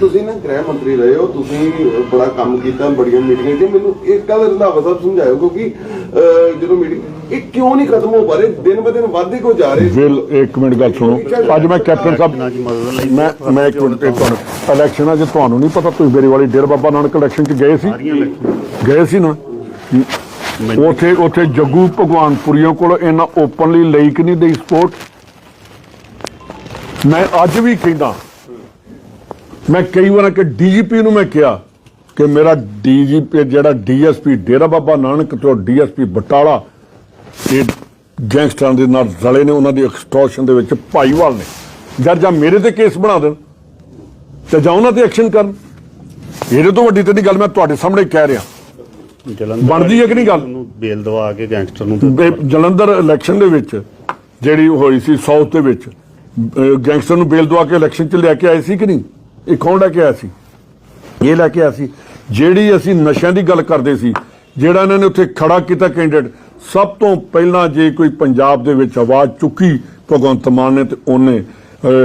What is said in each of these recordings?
ਤੁਸੀਂ ਨਾ ਗ੍ਰਹਿ ਮੰਤਰੀ ਰਹੇ ਹੋ ਤੁਸੀਂ ਬੜਾ ਕੰਮ ਕੀਤਾ ਬੜੀਆਂ ਮੀਟਿੰਗਾਂ ਤੇ ਮੈਨੂੰ ਇੱਕ ਗੱਲ ਰੰਧਾਵਾ ਸਾਹਿਬ ਸਮਝਾਇਓ ਕਿਉਂਕਿ ਜਦੋਂ ਮੀਟਿੰਗ ਇਹ ਕਿਉਂ ਨਹੀਂ ਖਤਮ ਹੋ ਪਾ ਰਹੇ? ਦਿਨ ਬ ਦਿਨ ਵੱਧਦੇ ਕੋ ਜਾ ਰਹੇ ਵਿਲ ਇੱਕ ਮਿੰਟ ਗੱਲ ਸੁਣੋ। ਅੱਜ ਮੈਂ ਕੈਪਟਨ ਸਾਹਿਬ ਮੈਂ ਮੈਂ ਇੱਕ ਮਿੰਟ ਤੁਹਾਨੂੰ ਇਲੈਕਸ਼ਨਾਂ 'ਚ ਤੁਹਾਨੂੰ ਨਹੀਂ ਪਤਾ ਤੁਸੀਂ ਮੇਰੀ ਵਾਲੀ ਡੇਰ ਬਾਬਾ ਨਾਨਕ ਇਲੈਕਸ਼ਨ 'ਚ ਗਏ ਸੀ। ਗਏ ਸੀ ਨਾ? ਉਥੇ ਉਥੇ ਜੱਗੂ ਭਗਵਾਨਪੁਰੀਆਂ ਕੋਲ ਇਹਨਾਂ ਓਪਨਲੀ ਲਈ ਕਿ ਨਹੀਂ ਦੇ ਸਪੋਰਟ ਮੈਂ ਅੱਜ ਵੀ ਕਹਿੰਦਾ ਮੈਂ ਕਈ ਵਾਰ ਕਿ ਡੀਜੀਪੀ ਨੂੰ ਮੈਂ ਕਿਹਾ ਕਿ ਮੇਰਾ ਡੀਜੀਪੀ ਜਿਹੜਾ ਡੀਐਸਪੀ ਡੇਰਾ ਬਾਬਾ ਨਾਨਕ ਤੋਂ ਡੀਐਸਪੀ ਬਟਾਲਾ ਇਹ ਗੈਂਗਸਟਰਾਂ ਦੇ ਨਾਲ ਰਲੇ ਨੇ ਉਹਨਾਂ ਦੀ ਐਕਸਟੋਰਸ਼ਨ ਦੇ ਵਿੱਚ ਭਾਈਵਾਲ ਨੇ। ਜਦ ਜਾਂ ਮੇਰੇ ਤੇ ਕੇਸ ਬਣਾ ਦੇਣ ਤੇ ਜਾਂ ਉਹਨਾਂ ਤੇ ਐਕਸ਼ਨ ਕਰਨ। ਇਹਦੇ ਤੋਂ ਵੱਡੀ ਤੇ ਨਹੀਂ ਗੱਲ ਮੈਂ ਤੁਹਾਡੇ ਸਾਹਮਣੇ ਕਹਿ ਰਿਹਾ। ਬਣਦੀ ਹੈ ਕਿ ਨਹੀਂ ਗੱਲ? ਨੂੰ ਬੇਲ ਦਵਾ ਕੇ ਗੈਂਗਸਟਰ ਨੂੰ ਜਲੰਧਰ ਇਲੈਕਸ਼ਨ ਦੇ ਵਿੱਚ ਜਿਹੜੀ ਹੋਈ ਸੀ ਸਾਊਥ ਦੇ ਵਿੱਚ ਗੈਂਗਸਟਰ ਨੂੰ ਬੇਲ ਦਵਾ ਕੇ ਇਲੈਕਸ਼ਨ 'ਚ ਲੈ ਕੇ ਆਏ ਸੀ ਕਿ ਨਹੀਂ? ਇਹ ਕੌਣ ਲੈ ਕੇ ਆਇਆ ਸੀ? ਇਹ ਲੈ ਕੇ ਆਇਆ ਸੀ। ਜਿਹੜੀ ਅਸੀਂ ਨਸ਼ਿਆਂ ਦੀ ਗੱਲ ਕਰਦੇ ਸੀ, ਜਿਹੜਾ ਇਹਨਾਂ ਨੇ ਉੱਥੇ ਖੜਾ ਕੀਤਾ ਕੈਂਡੀਡੇਟ ਸਭ ਤੋਂ ਪਹਿਲਾਂ ਜੇ ਕੋਈ ਪੰਜਾਬ ਦੇ ਵਿੱਚ ਆਵਾਜ਼ ਚੁੱਕੀ ਭਗਵੰਤ ਮਾਨ ਨੇ ਤੇ ਉਹਨੇ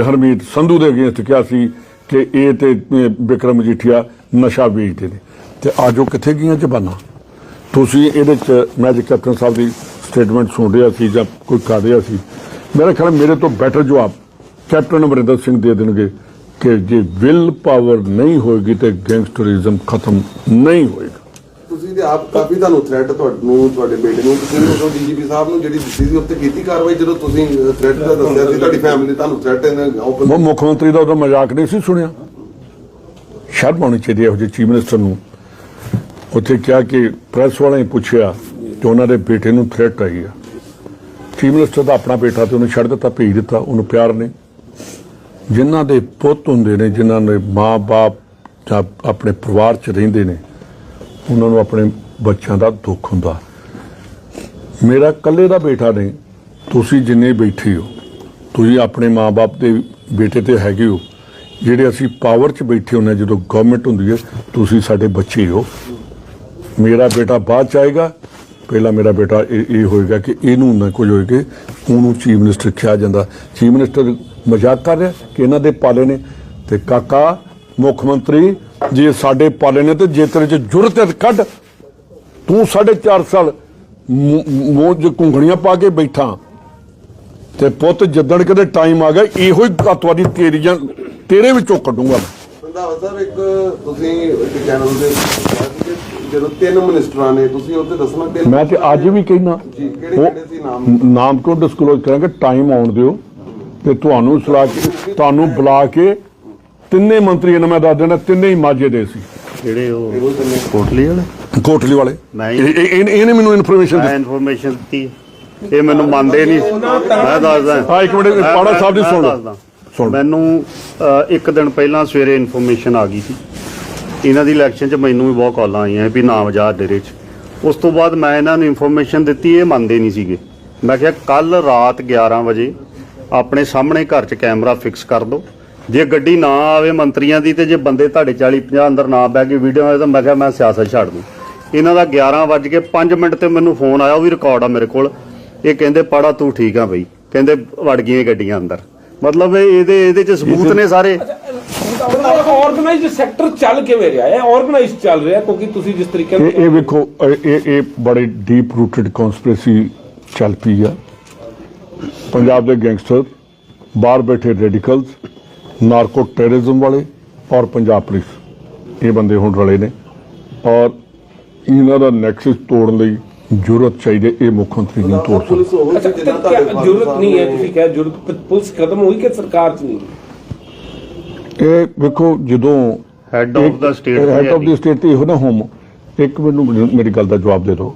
ਹਰਮੀਤ ਸੰਧੂ ਦੇ ਅਗੇਂਸਟ ਕਿਹਾ ਸੀ ਕਿ ਇਹ ਤੇ, ਅਹ, ਵਿਕਰਮ ਮਜੀਠੀਆ ਨਸ਼ਾ ਵੇਚਦੇ ਨੇ। ਤੇ ਉਹ ਕਿੱਥੇ ਗਈਆਂ ਜ਼ਬਾਨਾਂ? ਤੁਸੀਂ ਇਹਦੇ ਚ ਮੈਂ ਜੇ ਕੈਪਟਨ ਸਾਹਿਬ ਦੀ ਸਟੇਟਮੈਂਟ ਸੁਣ ਰਿਹਾ ਸੀ ਜਾਂ ਕੋਈ ਕਰ ਰਿਹਾ ਸੀ, ਮੇਰਾ ਖਿਆਲ ਮੇਰੇ ਤੋਂ ਬੈਟਰ ਜਵਾਬ ਕੈਪਟਨ ਅਮਰਿੰਦਰ ਸਿੰਘ ਦੇ ਦੇਣਗੇ। ਕਿ ਜੇ ਵਿਲ ਪਾਵਰ ਨਹੀਂ ਹੋਏਗੀ ਤੇ ਗੈਂਗਸਟਰਿਜ਼ਮ ਖਤਮ ਨਹੀਂ ਹੋਏਗਾ। ਤੁਸੀਂ ਤੇ ਆਪ ਕਾਫੀ ਤੁਹਾਨੂੰ ਥ੍ਰੈਟ ਤੁਹਾਨੂੰ ਤੁਹਾਡੇ ਬੇਟੇ ਨੂੰ ਤੁਸੀਂ ਉਦੋਂ ਡੀਜੀਪੀ ਸਾਹਿਬ ਨੂੰ ਜਿਹੜੀ ਦਿੱਤੀ ਸੀ ਉੱਤੇ ਕੀਤੀ ਕਾਰਵਾਈ ਜਦੋਂ ਤੁਸੀਂ ਥ੍ਰੈਟ ਦਾ ਦੱਸਿਆ ਸੀ ਤੁਹਾਡੀ ਫੈਮਿਲੀ ਤੁਹਾਨੂੰ ਥ੍ਰੈਟ ਉਹ ਮੁੱਖ ਮੰਤਰੀ ਦਾ ਉਹਦਾ ਮਜ਼ਾਕ ਨਹੀਂ ਸੀ ਸੁਣਿਆ। ਸ਼ਰਮ ਆਉਣੀ ਚਾਹੀਦੀ ਹੈ ਚੀਫ ਮਿਨਿਸਟਰ ਨੂੰ। ਉੱਥੇ ਕਿਹਾ ਕਿ ਪ੍ਰੈਸ ਵਾਲਿਆਂ ਨੇ ਪੁੱਛਿਆ ਕਿ ਉਹਨਾਂ ਦੇ ਬੇਟੇ ਨੂੰ ਥ੍ਰੈਟ ਆਈ ਆ। ਚੀਫ ਮਿਨਿਸਟਰ ਦਾ ਆਪਣਾ ਬੇਟਾ ਤੇ ਉਹਨੇ ਛੱਡ ਦਿੱਤਾ ਭੇਜ ਦਿੱਤਾ ਉਹਨੂੰ ਪਿਆਰ ਨੇ। ਜਿਨ੍ਹਾਂ ਦੇ ਪੁੱਤ ਹੁੰਦੇ ਨੇ, ਜਿਨ੍ਹਾਂ ਦੇ ਮਾਂ-ਬਾਪ ਜਾਂ ਆਪਣੇ ਪਰਿਵਾਰ 'ਚ ਰਹਿੰਦੇ ਨੇ, ਉਹਨਾਂ ਨੂੰ ਆਪਣੇ ਬੱਚਿਆਂ ਦਾ ਦੁੱਖ ਹੁੰਦਾ। ਮੇਰਾ ਇਕੱਲੇ ਦਾ ਬੇਟਾ ਨਹੀਂ, ਤੁਸੀਂ ਜਿੰਨੇ ਬੈਠੇ ਹੋ, ਤੁਸੀਂ ਆਪਣੇ ਮਾਪੇ ਦੇ ਬੇਟੇ ਤੇ ਹੈਗੇ ਹੋ, ਜਿਹੜੇ ਅਸੀਂ ਪਾਵਰ 'ਚ ਬੈਠੇ ਹੁੰਦੇ ਹਾਂ, ਜਦੋਂ ਗਵਰਨਮੈਂਟ ਹੁੰਦੀ ਹੈ, ਤੁਸੀਂ ਸਾਡੇ ਬੱਚੇ ਹੋ। ਮੇਰਾ ਬੇਟਾ ਬਾਅਦ ਚ ਆਏਗਾ, ਪਹਿਲਾਂ ਮੇਰਾ ਬੇਟਾ ਇਹ ਹੋਏਗਾ ਕਿ ਇਹਨੂੰ ਨਾ ਕੁਝ ਹੋਏ ਕਿ ਉਹਨੂੰ ਚੀਫ ਮਿਨਿਸਟਰ ਕਿਹਾ ਜਾਂਦਾ। ਚੀਫ ਮਿਨਿਸਟਰ ਮਜ਼ਾਕ ਕਰ ਰਿਹਾ ਕਿ ਇਹਨਾਂ ਦੇ ਪਾਲੇ ਨੇ। ਤੇ ਕਾਕਾ ਮੁੱਖ ਮੰਤਰੀ ਜੇ ਸਾਡੇ ਪਾਲੇ ਨੇ ਤੇ ਜੇ ਤੇਰੇ ਚ ਜੁਰਤ ਕੱਢ। ਤੂੰ ਸਾਢੇ ਚਾਰ ਸਾਲ ਮੂੰਹ 'ਚ ਘੁੰਗਣੀਆਂ ਪਾ ਕੇ ਬੈਠਾ। ਤੇ ਪੁੱਤ ਜਿੱਦਣ ਕਦੇ ਟਾਈਮ ਆ ਗਿਆ ਇਹੋ ਹੀ ਅੱਤਵਾਦੀ ਤੇਰੀਆਂ ਤੇਰੇ ਵਿੱਚੋਂ ਕੱਢੂੰਗਾ ਮੈਂ। ਰੰਧਾਵਾ ਸਾਹਿਬ ਇੱਕ ਤੁਸੀਂ ਇੱਕ ਚੈਨਲ ਦੇ ਜਦੋਂ ਤਿੰਨ ਮਿਨਿਸਟਰਾਂ ਨੇ ਤੁਸੀਂ ਉੱਤੇ ਦੱਸਣਾ ਮੈਂ ਤੇ ਅੱਜ ਵੀ ਕਹਿਣਾ ਜੀ, ਕਿਹੜੇ- ਕਿਹੜੇ ਸੀ ਨਾਮ? ਨਾਮ ਕਿਉਂ ਡਿਸਕਲੋਜ਼ ਕਰਾਂਗੇ? ਟਾਈਮ ਆਉਣ ਦਿਓ। ਤੇ ਤੁਹਾਨੂੰ ਸਲਾਹ ਕੇ ਤੁਹਾਨੂੰ ਬੁਲਾ ਕੇ ਤਿੰਨੇ ਮੰਤਰੀ ਇਹਨਾਂ ਮੈਂ ਦੱਸ ਦੇਣਾ ਤਿੰਨੇ ਹੀ ਮਾਝੇ ਦੇ ਸੀ। ਜਿਹੜੇ ਉਹ ਕੋਟਲੀ ਵਾਲੇ? ਕੋਟਲੀ ਵਾਲੇ। ਇਹਨੇ ਮੈਨੂੰ ਇਨਫੋਰਮੇਸ਼ਨ ਦਿੱਤੀ। ਇਨਫੋਰਮੇਸ਼ਨ ਦਿੱਤੀ। ਇਹ ਮੈਨੂੰ ਮੰਨਦੇ ਨਹੀਂ। ਮੈਂ ਦੱਸਦਾ। ਹਾਂ ਇੱਕ ਮਿੰਟ ਪਾੜਾ ਸਾਹਿਬ ਦੀ ਸੁਣ। ਸੁਣ ਮੈਨੂੰ ਇੱਕ ਦਿਨ ਪਹਿਲਾਂ ਸਵੇਰੇ ਇਨਫੋਰਮੇਸ਼ਨ ਆ ਗਈ ਸੀ। ਇਹਨਾਂ ਦੀ ਇਲੈਕਸ਼ਨ 'ਚ ਮੈਨੂੰ ਵੀ ਬਹੁਤ ਕਾਲਾਂ ਆਈਆਂ ਵੀ ਨਾਮ ਜਾ ਡੇਰੇ 'ਚ। ਉਸ ਤੋਂ ਬਾਅਦ ਮੈਂ ਇਹਨਾਂ ਨੂੰ ਇਨਫੋਰਮੇਸ਼ਨ ਦਿੱਤੀ ਇਹ ਮੰਨਦੇ ਨਹੀਂ ਸੀਗੇ। ਮੈਂ ਕਿਹਾ ਕੱਲ ਰਾਤ 11 ਵਜੇ ਆਪਣੇ ਸਾਹਮਣੇ ਘਰ 'ਚ ਕੈਮਰਾ ਫਿਕਸ ਕਰ ਦਿਓ। ਜੇ ਗੱਡੀ ਨਾ ਆਵੇ ਮੰਤਰੀਆਂ ਦੀ ਤੇ ਜੇ ਬੰਦੇ ਤੁਹਾਡੇ 40 50 ਅੰਦਰ ਨਾ ਬਹਿ ਕੇ ਵੀਡੀਓ ਆਏ ਤਾਂ ਮੈਂ ਕਿਹਾ ਮੈਂ ਸਿਆਸਤ ਛੱਡ ਦੂੰ। ਇਹਨਾਂ ਦਾ 11 ਵੱਜ ਕੇ 5 ਮਿੰਟ ਤੇ ਮੈਨੂੰ ਫੋਨ ਆਇਆ ਉਹ ਵੀ ਰਿਕਾਰਡ ਆ ਮੇਰੇ ਕੋਲ। ਇਹ ਕਹਿੰਦੇ ਪੜਾ ਤੂੰ ਠੀਕ ਆ ਬਈ। ਕਹਿੰਦੇ ਵੜ ਗਈਆਂ ਗੱਡੀਆਂ ਅੰਦਰ। ਮਤਲਬ ਇਹ ਇਹਦੇ ਇਹਦੇ ਚ ਸਬੂਤ ਨੇ ਸਾਰੇ। ਆਰਗੇਨਾਈਜ਼ਡ ਸੈਕਟਰ ਚੱਲ ਕਿਵੇਂ ਰਿਹਾ? ਹੈ ਆਰਗੇਨਾਈਜ਼ਡ ਚੱਲ ਰਿਹਾ ਕਿਉਂਕਿ ਤੁਸੀਂ ਜਿਸ ਤਰੀਕੇ ਇਹ ਇਹ ਵੇਖੋ ਇਹ- ਇਹ ਬੜੇ ਡੀਪ ਰੂਟਡ ਕਨਸਪੀਰੇਸੀ ਚੱਲ ਪਈ ਆ। ਪੰਜਾਬ ਦੇ ਗੈਂਗਸਟਰ ਬਾਹਰ ਬੈਠੇ ਰੈਡੀਕਲਸ ਨਾਰਕੋ ਟੈਰਰਿਜ਼ਮ ਵਾਲੇ ਔਰ ਪੰਜਾਬ ਪੁਲਿਸ। ਇਹ ਬੰਦੇ ਹੁਣ ਰਲੇ ਨੇ ਔਰ ਇਹਨਾਂ ਦਾ ਨੈਕਸਸ ਤੋੜਨ ਲਈ ਜ਼ਰੂਰਤ ਚਾਹੀਦੀ ਇਹ ਮੁੱਖ ਮੰਤਰੀ ਨਹੀਂ ਤੋੜ ਸਕਦਾ ਸਾਹਿਬ ਨਹੀਂ ਹੈ ਤੁਸੀਂ ਕਿਹਾ ਜ਼ਰੂਰਤ ਪੁਲਿਸ ਖਤਮ ਹੋਈ ਕਿ ਸਰਕਾਰ ਚ ਨਹੀਂ? ਇਹ ਵੇਖੋ ਜਦੋਂ Head of the state head of the the state ਤੇ ਇਹੋ ਨਾ ਹੋਮ। ਇੱਕ ਮੈਨੂੰ ਮੇਰੀ ਗੱਲ ਦਾ ਜਵਾਬ ਦੇ ਦਿਓ।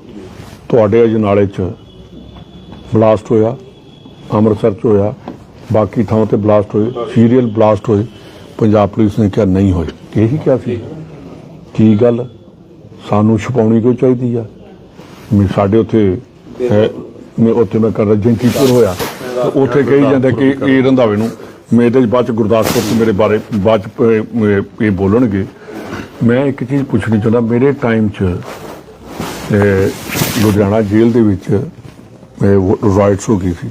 ਤੁਹਾਡੇ ਅਜਨਾਲੇ ਚ ਬਲਾਸਟ ਹੋਇਆ। ਅੰਮ੍ਰਿਤਸਰ ਚ ਹੋਇਆ। ਬਾਕੀ ਥਾਵਾਂ ਤੇ ਬਲਾਸਟ ਹੋਏ ਸੀਰੀਅਲ ਬਲਾਸਟ ਹੋਏ, ਪੰਜਾਬ ਪੁਲਿਸ ਨੇ ਕਿਹਾ ਨਹੀਂ ਹੋਏ। ਇਹੀ ਕਿਹਾ ਸੀ। ਕੀ ਗੱਲ? ਸਾਨੂੰ ਛਪਾਉਣੀ ਕਿਉਂ ਚਾਹੀਦੀ ਆ? ਮੈਂ ਸਾਡੇ ਉੱਥੇ ਮੈਂ ਉੱਥੇ ਮੈਂ ਕਰ ਰਜਿੰਟੀਪੁਰ ਹੋਇਆ। ਉੱਥੇ ਕਹੀ ਜਾਂਦਾ ਕਿ ਇਹ ਰੰਧਾਵੇ ਨੂੰ, ਮੈਂ ਇਹਦੇ 'ਚ ਬਾਅਦ ਚ ਗੁਰਦਾਸਪੁਰ ਚ ਮੇਰੇ ਬਾਰੇ, ਬਾਅਦ ਚ ਇਹ- ਬੋਲਣਗੇ। ਮੈਂ ਇੱਕ ਚੀਜ਼ ਪੁੱਛਣੀ ਚਾਹੁੰਦਾ, ਮੇਰੇ ਟਾਈਮ 'ਚ ਲੁਧਿਆਣਾ ਜੇਲ੍ਹ ਦੇ ਵਿੱਚ ਰਾਈਟਸ ਹੋ ਗਈ ਸੀ।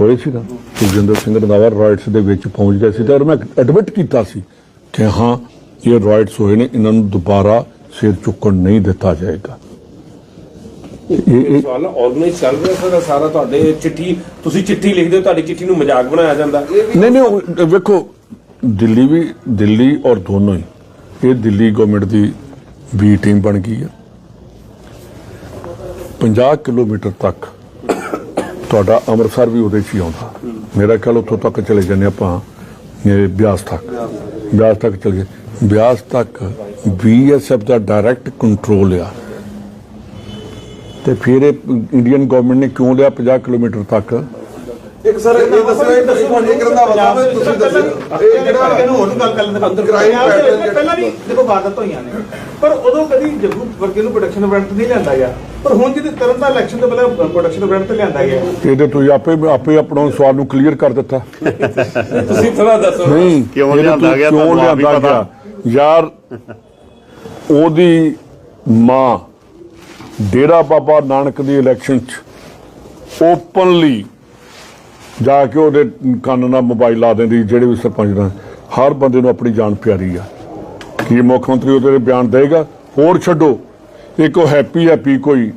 ਹੋਏ ਸੀ ਨਾ। ਸੁਖਜਿੰਦਰ ਸਿੰਘ ਰੰਧਾਵਾ ਰਾਈਟਸ ਦੇ ਵਿੱਚ ਪਹੁੰਚ ਗਿਆ ਸੀ ਤੇ ਔਰ ਮੈਂ ਐਡਮਿਟ ਕੀਤਾ ਸੀ ਕਿ ਹਾਂ ਇਹ ਰਾਈਟਸ ਹੋਏ ਨੇ ਇਹਨਾਂ ਨੂੰ ਦੁਬਾਰਾ ਸਿਰ ਚੁੱਕਣ ਨਹੀਂ ਦਿੱਤਾ ਜਾਏਗਾ। ਇਹ ਇਹ ਸਵਾਲ ਆਰਗੇਨਾਈਜ਼ ਚੱਲ ਰਿਹਾ ਸਰ ਸਾਰਾ ਤੁਹਾਡੇ ਚਿੱਠੀ ਤੁਸੀਂ ਚਿੱਠੀ ਲਿਖਦੇ ਹੋ ਤੁਹਾਡੀ ਚਿੱਠੀ ਨੂੰ ਮਜ਼ਾਕ ਬਣਾਇਆ ਜਾਂਦਾ। ਨਹੀਂ ਨਹੀਂ ਉਹ ਵੇਖੋ ਦਿੱਲੀ ਵੀ ਦਿੱਲੀ ਔਰ ਦੋਨੋਂ ਹੀ ਇਹ ਦਿੱਲੀ ਗਵਰਨਮੈਂਟ ਦੀ ਬੀ ਟੀਮ ਬਣ ਗਈ ਹੈ 50 ਕਿਲੋਮੀਟਰ ਤੱਕ ਤੁਹਾਡਾ ਅੰਮ੍ਰਿਤਸਰ ਵੀ ਉਹਦੇ 'ਚ ਹੀ ਆਉਂਦਾ। ਮੇਰਾ ਖਿਆਲ ਉੱਥੋਂ ਤੱਕ ਚਲੇ ਜਾਂਦੇ ਆਪਾਂ ਇਹ ਬਿਆਸ ਤੱਕ। ਬਿਆਸ ਤੱਕ ਚਲੇ ਗਏ। ਬਿਆਸ ਤੱਕ ਬੀਐਸਐਫ ਦਾ ਡਾਇਰੈਕਟ ਕੰਟਰੋਲ ਆ ਤੇ ਫਿਰ ਇਹ ਇੰਡੀਅਨ ਗਵਰਨਮੈਂਟ ਨੇ ਕਿਉਂ ਲਿਆ 50 ਕਿਲੋਮੀਟਰ ਤੱਕ? ਇੱਕ ਸਰ ਇਹ ਦੱਸੋ ਇਹ ਦੱਸੋ ਇੱਕ ਰੰਧਾਵਾ ਸਾਹਿਬ ਤੁਸੀਂ ਦੱਸੋ। ਇਹ ਜਿਹੜਾ ਇਹਨੂੰ ਹੋਰ ਗੱਲ ਕਰਨ ਦੇ ਅੰਦਰ pattern ਪਹਿਲਾਂ ਵੀ ਦੇਖੋ ਵਾਰਦਾਤ ਹੋਈਆਂ ਨੇ। ਪਰ ਉਦੋਂ ਕਦੀ ਜੱਗੂ ਵਰਗੇ ਨੂੰ ਪ੍ਰੋਡਕਸ਼ਨ ਇਵੈਂਟ ਨਹੀਂ ਲਿਆਂਦਾ ਗਿਆ। ਪਰ ਹੁਣ ਜਿਹਦੇ ਤਰਨ ਦਾ ਇਲੈਕਸ਼ਨ ਤੋਂ ਪਹਿਲਾਂ ਪ੍ਰੋਡਕਸ਼ਨ ਇਵੈਂਟ ਤੇ ਲਿਆਂਦਾ ਗਿਆ। ਇਹਦੇ ਤੁਸੀਂ ਆਪੇ ਆਪੇ ਆਪਣਾ ਸਵਾਲ ਨੂੰ ਕਲੀਅਰ ਕਰ ਦਿੱਤਾ। ਤੁਸੀਂ ਥੋੜਾ ਦੱਸੋ। ਨਹੀਂ ਕਿਉਂ ਲਿਆਂਦਾ ਤੋਂ ਗਿਆ ਕਿਉਂ ਲਿਆਂਦਾ ਪਤਾ। ਗਿਆ? ਯਾਰ ਉਹਦੀ ਮਾਂ ਡੇਰਾ ਬਾਬਾ ਨਾਨਕ ਦੀ ਇਲੈਕਸ਼ਨ ਚ ਓਪਨਲੀ ਜਾ ਕੇ ਉਹਦੇ ਕੰਨ ਨਾਲ ਮੋਬਾਈਲ ਲਾ ਦਿੰਦੀ ਜਿਹੜੇ ਵੀ ਸਰਪੰਚ ਦਾ ਹਰ ਬੰਦੇ ਨੂੰ ਆਪਣੀ ਜਾਨ ਪਿਆਰੀ ਆ। ਕੀ ਮੁੱਖ ਮੰਤਰੀ ਉਹਦੇ ਤੇ ਬਿਆਨ ਦੇਗਾ ਹੋਰ ਛੱਡੋ। ਇੱਕ ਉਹ ਹੈਪੀ ਹੈਪੀ ਕੋਈ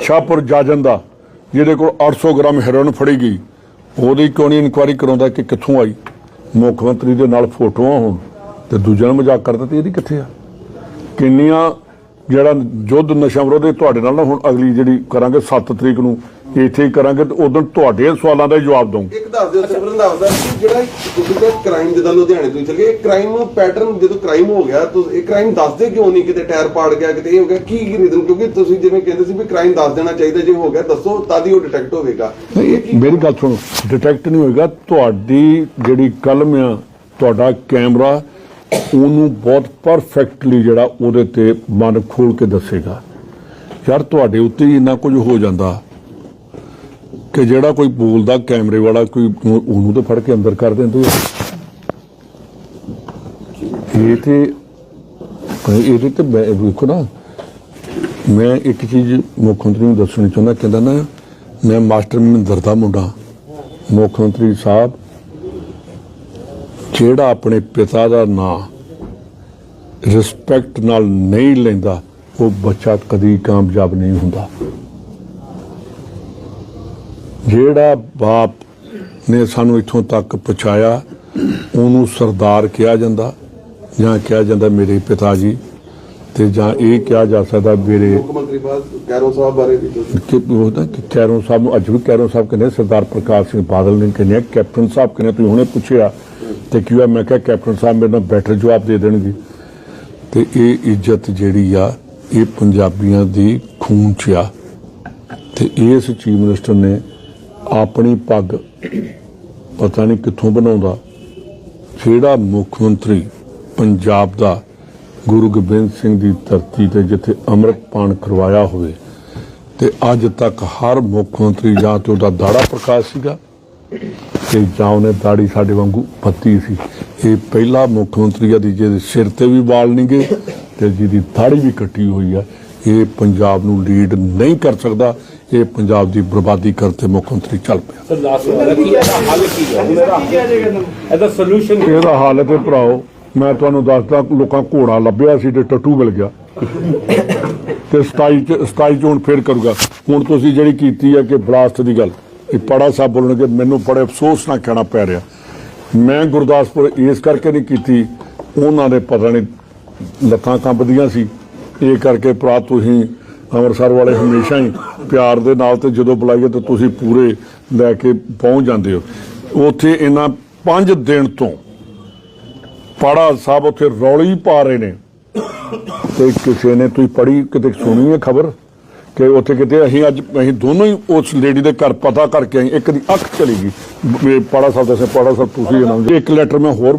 ਸ਼ਾਹਪੁਰ ਜਾਜਨ ਦਾ ਜਿਹਦੇ ਕੋਲ 800 ਗ੍ਰਾਮ ਹੈਰੋਇਨ ਫੜੀ ਗਈ, ਉਹਦੀ ਕਿਉਂ ਨਹੀਂ ਇਨਕੁਆਇਰੀ ਕਰਾਉਂਦਾ ਕਿ ਕਿੱਥੋਂ ਆਈ? ਮੁੱਖ ਮੰਤਰੀ ਦੇ ਨਾਲ ਫੋਟੋਆਂ ਹੋਣ ਤੇ ਦੂਜਿਆਂ ਨੂੰ ਮਜ਼ਾਕ ਕਰਦਾ ਤੇ ਇਹਦੀ ਕਿੱਥੇ ਆ? ਕਿੰਨੀਆਂ ਜਿਹੜਾ ਯੁੱਧ ਨਸ਼ਾ ਵਿਰੋਧੀ ਤੁਹਾਡੇ ਨਾਲ ਨਾ ਹੁਣ ਅਗਲੀ ਜਿਹੜੀ ਕਰਾਂਗੇ 7 ਤਰੀਕ ਨੂੰ ਇੱਥੇ ਕਰਾਂਗੇ ਤੇ ਉਦੋਂ ਤੁਹਾਡੇ ਸਵਾਲਾਂ ਦਾ ਜਵਾਬ ਦਊਂਗੇ। ਇੱਕ ਦੱਸ ਦਿਓ ਸਰ ਰੰਧਾਵਾ ਸਾਹਿਬ ਕਿ ਜਿਹੜਾ ਤੁਸੀਂ ਤਾਂ ਕ੍ਰਾਈਮ ਜਿੱਦਾਂ ਲੁਧਿਆਣੇ ਤੋਂ ਚੱਲੇ ਇਹ ਕ੍ਰਾਈਮ ਨੂੰ ਪੈਟਰਨ ਜਦੋਂ ਕ੍ਰਾਈਮ ਹੋ ਗਿਆ ਤੁਸੀਂ ਇਹ ਕ੍ਰਾਈਮ ਦੱਸਦੇ ਕਿਉਂ ਨਹੀਂ ਕਿਤੇ ਟਾਇਰ ਪਾੜ ਗਿਆ ਕਿਤੇ ਇਹ ਹੋ ਗਿਆ? ਕੀ ਕੀ ਰੀਜ਼ਨ ਕਿਉਂਕਿ ਤੁਸੀਂ ਜਿਵੇਂ ਕਹਿੰਦੇ ਸੀ ਵੀ ਕ੍ਰਾਈਮ ਦੱਸ ਦੇਣਾ ਚਾਹੀਦਾ ਜੇ ਹੋ ਗਿਆ ਦੱਸੋ ਤਾਂ ਹੀ ਉਹ ਡਿਟੈਕਟ ਹੋਵੇਗਾ। ਇਹ ਕੀ ਮੇਰੀ ਗੱਲ ਸੁਣੋ ਡਿਟੈਕਟ ਨਹੀਂ ਹੋਏਗਾ ਤੁਹਾਡੀ ਜਿਹੜੀ ਕਲਮ ਆ ਤੁਹਾਡਾ ਕੈਮਰਾ ਉਹਨੂੰ ਬਹੁਤ ਪਰਫੈਕਟਲੀ ਜਿਹੜਾ ਉਹਦੇ ਤੇ ਮਨ ਖੋਲ ਕੇ ਦੱਸੇਗਾ। ਯਾਰ ਤੁਹਾਡੇ ਉੱਤੇ ਹੀ ਇੰਨਾ ਕੁਝ ਹੋ ਜਾਂਦਾ। ਕਿ ਜਿਹੜਾ ਕੋਈ ਬੋਲਦਾ ਕੈਮਰੇ ਵਾਲਾ ਕੋਈ ਉਹਨੂੰ ਤਾਂ ਫੜ ਕੇ ਅੰਦਰ ਕਰ ਦਿੰਦੇ ਇਹ ਤੇ ਇਹਦੇ ਤੇ ਮੈਂ ਵੇਖੋ ਨਾ, ਮੈਂ ਇੱਕ ਚੀਜ਼ ਮੁੱਖ ਮੰਤਰੀ ਨੂੰ ਦੱਸਣੀ ਚਾਹੁੰਦਾ, ਕਹਿੰਦਾ ਨਾ, ਮੈਂ ਮਾਸਟਰ ਮਹਿੰਦਰ ਦਾ ਮੁੰਡਾ, ਮੁੱਖ ਮੰਤਰੀ ਸਾਹਿਬ, ਜਿਹੜਾ ਆਪਣੇ ਪਿਤਾ ਦਾ ਨਾਂ ਰਿਸਪੈਕਟ ਨਾਲ ਨਹੀਂ ਲੈਂਦਾ, ਉਹ ਬੱਚਾ ਕਦੀ ਕਾਮਯਾਬ ਨਹੀਂ ਹੁੰਦਾ। ਜਿਹੜਾ ਬਾਪ ਨੇ ਸਾਨੂੰ ਇੱਥੋਂ ਤੱਕ ਪਹੁੰਚਾਇਆ ਉਹਨੂੰ ਸਰਦਾਰ ਕਿਹਾ ਜਾਂਦਾ ਜਾਂ ਕਿਹਾ ਜਾਂਦਾ ਮੇਰੇ ਪਿਤਾ ਜੀ ਤੇ ਜਾਂ ਇਹ ਕਿਹਾ ਜਾ ਸਕਦਾ ਮੇਰੇ ਮੁੱਖ ਮੰਤਰੀ ਬਾਦ ਕੈਰੋ ਸਾਹਿਬ ਬਾਰੇ ਵੀ ਕਿ ਉਹ ਨਾ ਕਿ ਕੈਰੋਂ ਸਾਹਿਬ ਨੂੰ ਅੱਜ ਵੀ ਕੈਰੋਂ ਸਾਹਿਬ ਕਹਿੰਦੇ ਸਰਦਾਰ ਪ੍ਰਕਾਸ਼ ਸਿੰਘ ਬਾਦਲ ਨੇ ਕਹਿੰਦੇ ਕੈਪਟਨ ਸਾਹਿਬ ਕਹਿੰਦੇ ਤੁਸੀਂ ਹੁਣੇ ਪੁੱਛਿਆ ਤੇ ਕਿਉਂ ਆ? ਮੈਂ ਕਿਹਾ ਕੈਪਟਨ ਸਾਹਿਬ ਮੇਰੇ ਨਾਲ ਬੈਟਰ ਜਵਾਬ ਦੇ ਦੇਣਗੇ ਤੇ ਇਹ ਇੱਜ਼ਤ ਜਿਹੜੀ ਆ ਇਹ ਪੰਜਾਬੀਆਂ ਦੀ ਖੂਨ ਚ ਆ ਤੇ ਇਸ ਚੀਫ ਮਿਨਿਸਟਰ ਨੇ ਆਪਣੀ ਪੱਗ ਪਤਾ ਨਹੀਂ ਕਿੱਥੋਂ ਬਣਾਉਂਦਾ। ਜਿਹੜਾ ਮੁੱਖ ਮੰਤਰੀ ਪੰਜਾਬ ਦਾ ਗੁਰੂ ਗੋਬਿੰਦ ਸਿੰਘ ਦੀ ਧਰਤੀ ਤੇ ਜਿੱਥੇ ਅੰਮ੍ਰਿਤ ਪਾਨ ਕਰਵਾਇਆ ਹੋਵੇ ਤੇ ਅੱਜ ਤੱਕ ਹਰ ਮੁੱਖ ਮੰਤਰੀ ਜਾਂ ਤੇ ਉਹਦਾ ਦਾੜਾ ਪ੍ਰਕਾਸ਼ ਸੀਗਾ ਤੇ ਜਾਂ ਉਹਨੇ ਦਾੜੀ ਸਾਡੇ ਵਾਂਗੂ ਪੱਤੀ ਸੀ। ਇਹ ਪਹਿਲਾ ਮੁੱਖ ਮੰਤਰੀ ਆ ਦੀ ਜਿਹਦੇ ਸਿਰ ਤੇ ਵੀ ਵਾਲ ਨਹੀਂ ਗਏ ਤੇ ਜਿਹਦੀ ਦਾੜੀ ਵੀ ਕੱਟੀ ਹੋਈ ਆ। ਇਹ ਪੰਜਾਬ ਨੂੰ ਲੀਡ ਨਹੀਂ ਕਰ ਸਕਦਾ ਇਹ ਪੰਜਾਬ ਦੀ ਬਰਬਾਦੀ ਕਰਤੇ ਮੁੱਖ ਮੰਤਰੀ ਚੱਲ ਪਿਆ। ਸਰ ਲਾਸਟ ਸਵਾਲ ਹੈ? ਕਿ ਇਹਦਾ ਹੱਲ ਕੀ ਹੈ? ਇਹਦਾ ਇਹਦਾ ਸੋਲੂਸ਼ਨ ਇਹਦਾ ਹਾਲ ਤੇ ਭਰਾਓ ਮੈਂ ਤੁਹਾਨੂੰ ਦੱਸਦਾ ਲੋਕਾਂ ਘੋੜਾ ਲੱਭਿਆ ਸੀ ਤੇ ਟੱਟੂ ਮਿਲ ਗਿਆ। ਤੇ 27 ਚ 27 ਚ ਫੇਰ ਕਰੂਗਾ। ਹੁਣ ਤੁਸੀਂ ਜਿਹੜੀ ਕੀਤੀ ਹੈ ਕਿ ਬਲਾਸਟ ਦੀ ਗੱਲ ਇਹ ਪੜਾ ਸਾਹਿਬ ਬੋਲਣਗੇ ਮੈਨੂੰ ਬੜੇ ਅਫਸੋਸ ਨਾਲ ਕਹਿਣਾ ਪੈ ਰਿਹਾ। ਮੈਂ ਗੁਰਦਾਸਪੁਰ ਇਸ ਕਰਕੇ ਨਹੀਂ ਕੀਤੀ ਉਹਨਾਂ ਦੇ ਪਤਾ ਨਹੀਂ ਲੱਤਾਂ ਕੰਬਦੀਆਂ ਸੀ। ਇਹ ਕਰਕੇ ਭਰਾ, ਤੁਸੀਂ ਅੰਮ੍ਰਿਤਸਰ ਵਾਲੇ ਹਮੇਸ਼ਾ ਹੀ ਪਿਆਰ ਦੇ ਨਾਲ ਤੇ ਜਦੋਂ ਬੁਲਾਈਏ ਤਾਂ ਤੁਸੀਂ ਪੂਰੇ ਲੈ ਕੇ ਪਹੁੰਚ ਜਾਂਦੇ ਹੋ। ਉੱਥੇ ਇਹਨਾਂ 5 ਦਿਨ ਤੋਂ ਪਾੜਾ ਸਾਹਿਬ ਉੱਥੇ ਰੌਲੀ ਪਾ ਰਹੇ ਨੇ। ਤੇ ਕਿਸੇ ਨੇ ਤੁਸੀਂ ਪੜ੍ਹੀ, ਕਿਤੇ ਸੁਣੀ ਹੈ ਖਬਰ ਕਿ ਉੱਥੇ ਕਿਤੇ ਅਸੀਂ ਅੱਜ, ਅਸੀਂ ਦੋਨੋਂ ਹੀ ਉਸ ਲੇਡੀ ਦੇ ਘਰ ਪਤਾ ਕਰਕੇ ਆਏ, ਇੱਕ ਦੀ ਅੱਖ ਚਲੀ ਗਈ। ਪਾੜਾ ਸਾਹਿਬ ਦੱਸੇ ਪਾੜਾ ਸਾਹਿਬ ਤੁਸੀਂ ਇਹਨਾਂ ਇੱਕ ਲੈਟਰ ਮੈਂ ਹੋਰ